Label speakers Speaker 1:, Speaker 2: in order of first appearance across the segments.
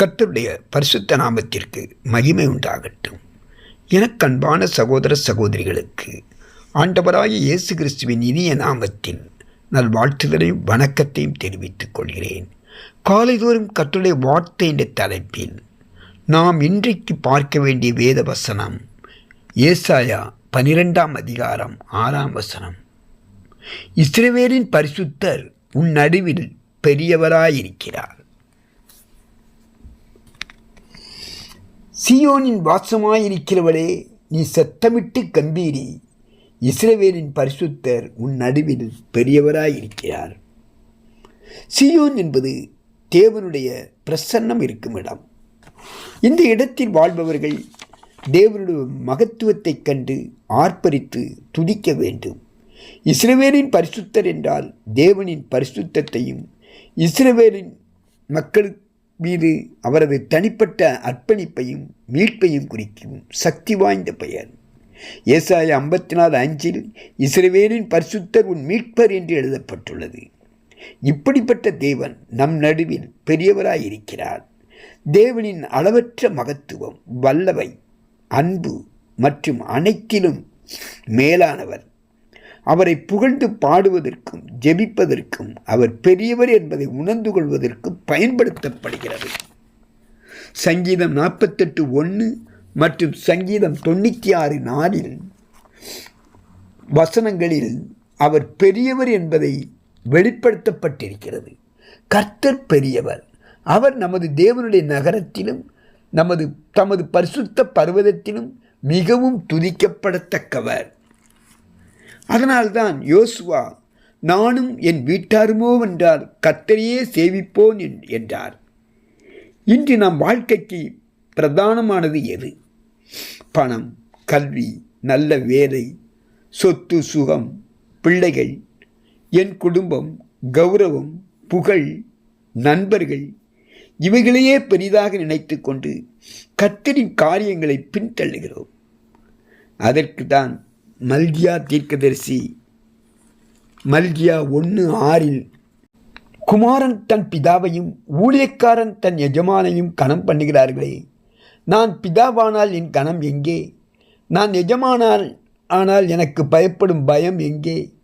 Speaker 1: கர்த்தருடைய பரிசுத்த நாமத்திற்கு மகிமை உண்டாகட்டும். எனக்கு அன்பான சகோதர சகோதரிகளுக்கு ஆண்டவராய இயேசு கிறிஸ்துவின் இனிய நாமத்தின் நல்வாழ்த்துதலையும் வணக்கத்தையும் தெரிவித்துக் கொள்கிறேன். காலைதோறும் கர்த்தருடைய வார்த்தை என்ற தலைப்பில் நாம் இன்றைக்கு பார்க்க வேண்டிய வேத வசனம் ஏசாயா பனிரெண்டாம் அதிகாரம் ஆறாம் வசனம். இஸ்ரேவேலின் பரிசுத்தர் உன் நடுவில் பெரியவராயிருக்கிறார். சியோனின் வாசமாயிருக்கிறவளே நீ சத்தமிட்டு கம்பீரி. இஸ்ரவேலின் பரிசுத்தர் உன் நடுவில் பெரியவராயிருக்கிறார். சியோன் என்பது தேவனுடைய பிரசன்னம் இருக்கும் இடம். இந்த இடத்தில் வாழ்பவர்கள் தேவனுடைய மகத்துவத்தைக் கண்டு ஆர்ப்பரித்து துதிக்க வேண்டும். இஸ்ரவேலின் பரிசுத்தர் என்றால் தேவனின் பரிசுத்தத்தையும் இஸ்ரவேலின் மக்களுக்கு மீது அவரது தனிப்பட்ட அர்ப்பணிப்பையும் மீட்பையும் குறிக்கும் சக்தி வாய்ந்த பெயர். ஏசாய ஐம்பத்தி நாலு அஞ்சில் இஸ்ரவேலின் பரிசுத்தர் உன் மீட்பர் என்று எழுதப்பட்டுள்ளது. இப்படிப்பட்ட தேவன் நம் நடுவில் பெரியவராயிருக்கிறார். தேவனின் அளவற்ற மகத்துவம் வல்லவை அன்பு மற்றும் அனைத்திலும் மேலானவர். அவரை புகழ்ந்து பாடுவதற்கும் ஜெபிப்பதற்கும் அவர் பெரியவர் என்பதை உணர்ந்து கொள்வதற்கும் பயன்படுத்தப்படுகிறது. சங்கீதம் நாற்பத்தெட்டு ஒன்று மற்றும் சங்கீதம் தொண்ணூற்றி ஆறு நாளில் வசனங்களில் அவர் பெரியவர் என்பதை வெளிப்படுத்தப்பட்டிருக்கிறது. கர்த்தர் பெரியவர். அவர் நமது தேவனுடைய நகரத்திலும் நமது தமது பரிசுத்த பர்வதத்திலும் மிகவும் துதிக்கப்படத்தக்கவர். அதனால்தான் யோசுவா நானும் என் வீட்டாருமோ என்றால் கத்தரையே சேவிப்போன் என்றார். இன்று நம் வாழ்க்கைக்கு பிரதானமானது எது? பணம் கல்வி நல்ல வேலை சொத்து சுகம் பிள்ளைகள் என் குடும்பம் கௌரவம் புகழ் நண்பர்கள் இவைகளையே பெரிதாக நினைத்து கொண்டு கத்தரின் காரியங்களை பின்தள்ளுகிறோம். அதற்கு தான் மல்கியா தீர்க்கதரிசி. மல்கியா ஒன்று ஆறில் குமாரன் தன் பிதாவையும் ஊழியக்காரன் தன் எஜமானையும் கணம் பண்ணுகிறார்களே. நான் பிதாவானால் என் கணம் எங்கே? நான் எஜமானால் ஆனால் எனக்கு பயப்படும் பயம் எங்கே?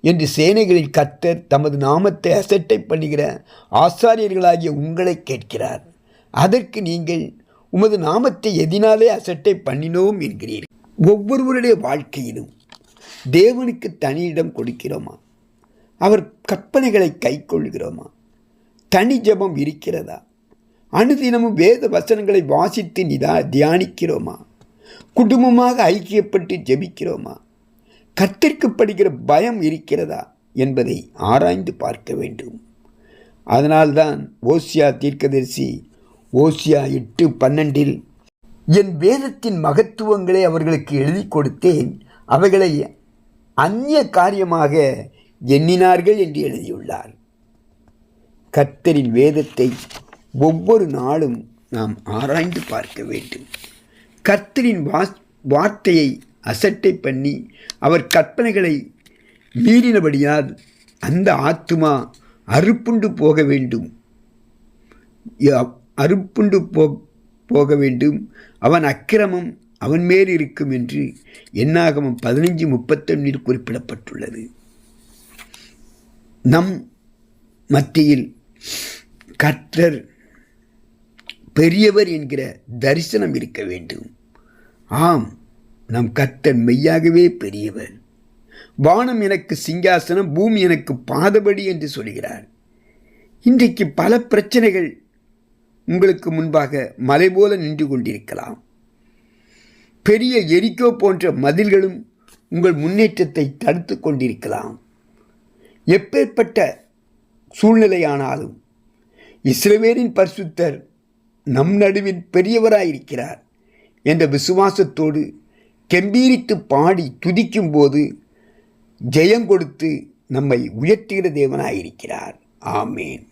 Speaker 1: என்று சேனைகளில் கத்தர் தமது நாமத்தை அசட்டை பண்ணுகிற ஆசாரியர்களாகிய உங்களை கேட்கிறார். அதற்கு நீங்கள் உமது நாமத்தை எதினாலே அசட்டை பண்ணினோம் என்கிறீர்கள். ஒவ்வொருவருடைய வாழ்க்கையிலும் தேவனுக்கு தனியிடம் கொடுக்கிறோமா? அவர் கற்பனைகளை கை கொள்கிறோமா தனி ஜபம் இருக்கிறதா? அனுதினமும் வேத வசனங்களை வாசித்து நிதா தியானிக்கிறோமா? குடும்பமாக ஐக்கியப்பட்டு ஜெபிக்கிறோமா? கத்திற்கு படுகிற பயம் இருக்கிறதா என்பதை ஆராய்ந்து பார்க்க வேண்டும். அதனால்தான் ஓசியா தீர்க்கதரிசி ஓசியா எட்டு பன்னெண்டில் என் வேதத்தின் மகத்துவங்களை அவர்களுக்கு எழுதி கொடுத்தேன். அவைகளை அந்நிய காரியமாக எண்ணினார்கள் என்று எழுதியுள்ளார். கர்த்தரின் வேதத்தை ஒவ்வொரு நாளும் நாம் ஆராய்ந்து பார்க்க வேண்டும். கர்த்தரின் வாஸ் வார்த்தையை அசட்டை பண்ணி அவர் கற்பனைகளை மீறினபடியால் அந்த ஆத்துமா அறுப்புண்டு போக வேண்டும். அறுப்புண்டு போ போக வேண்டும். அவன் அக்கிரமம் அவன் மேல் இருக்கும் என்று என்னாகமம் பதினைஞ்சு முப்பத்தொன்னில் குறிப்பிடப்பட்டுள்ளது. நம் மத்தியில் கற்றர் பெரியவர் என்கிற தரிசனம் இருக்க வேண்டும். ஆம் நம் கர்த்தர் மெய்யாகவே பெரியவர். வானம் எனக்கு சிங்காசனம் பூமி எனக்கு பாதபடி என்று சொல்கிறார். இன்றைக்கு பல பிரச்சனைகள் உங்களுக்கு முன்பாக மலை போல நின்று கொண்டிருக்கலாம் பெரிய எரிக்கோ போன்ற மதில்களும் உங்கள் முன்னேற்றத்தை தடுத்து கொண்டிருக்கலாம். எப்பேற்பட்ட சூழ்நிலையானாலும் இஸ்ரவேலின் பரிசுத்தர் நம் நடுவில் பெரியவராயிருக்கிறார் என்ற விசுவாசத்தோடு கெம்பீரித்து பாடி துதிக்கும் போது ஜெயம் கொடுத்து நம்மை உயர்த்துகிற தேவனாயிருக்கிறார். ஆமேன்.